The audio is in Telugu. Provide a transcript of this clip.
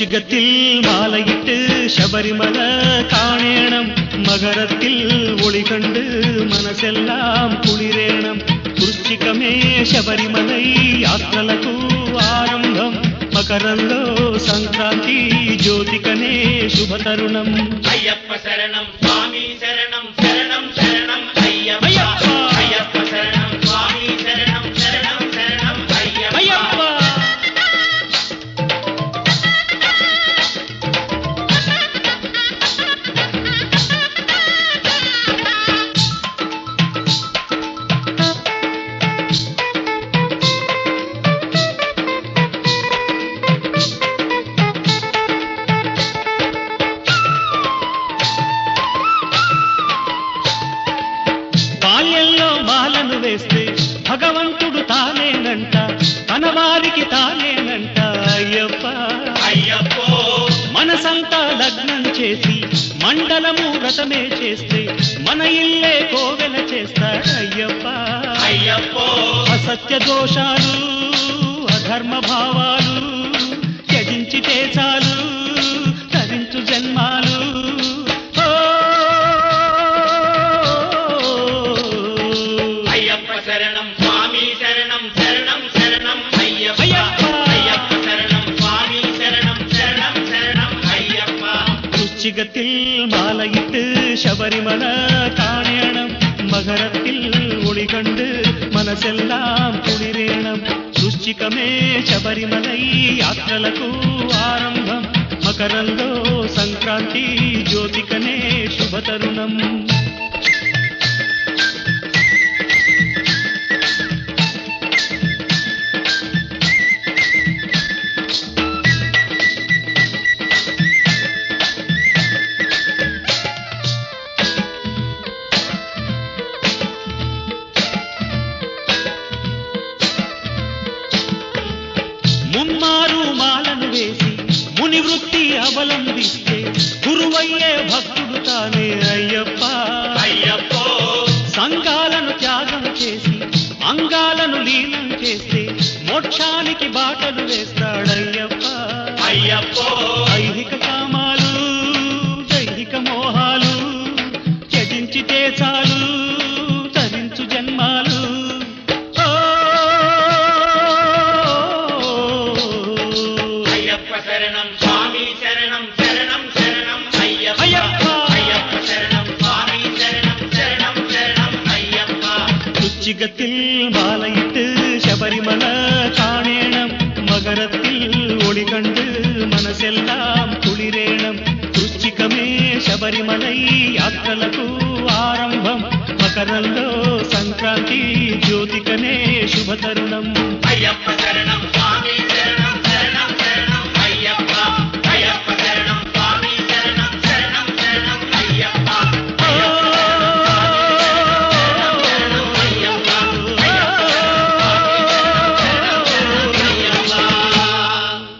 വൃശ്ചികത്തിൽ മാലയിട്ട് ശബരിമല കാണേണം മകരത്തിൽ ഒളി കണ്ട് മനസ്സെല്ലാം കുളിരേണം വൃശ്ചികമേ ശബരിമലൈ യാത്രలకు ആരംഭം మకరంలో సంక్రాంతి జ్యోతికనే శుభతరుణం అయ్యప్ప శరణం స్వామి శరణం వేస్తే భగవంతుడు తానేనంట తన వారికి తానేనంట. అయ్యప్ప అయ్యప్పో. మనసంతా లగ్నం చేసి మండలము వ్రతమే చేస్తే మన ఇల్లే కోవెల చేస్తాడు అయ్యప్ప అయ్యప్పో. అసత్య దోషాలు అధర్మ భావాలు త్యజించితే చాలు తరించు జన్మాలు. உச்சிகத்தில் மாலையிட்டு சபரிமல காணேணம் மகரத்தில் ஒளி கண்டு మనసెల్లాం కుడిరేణం సృష్టికమే శబరిమలై యాత్రలకు ఆరంభం మకరంలో సంక్రాంతి జ్యోతికనే శుభతరుణం మాలను వేసి ముని వృత్తి అవలంబిస్తే గురువయ్యే భక్తుడు తానే అయ్యప్ప. అయ్యప్పో! సంఘాలను త్యాగం చేసి అంగాలను లీనం చేస్తే మోక్షానికి బాటలు వేస్తాడయ్యప్ప. అయ్యప్పో! ఐహిక కామాలు உச்சிகத்தில் மாலையிட்டு சபரிமல காணேணம் மகரத்தில் ஒளி கண்டு మనసెల్లాం కుళిరేణం వృశ్చికమే శబరిమలై యాత్రలకు ఆరంభం మకరంలో సంక్రాంతి జ్యోతికనే శుభతరుణం అయ్యప్ప శరణం స్వామి శరణం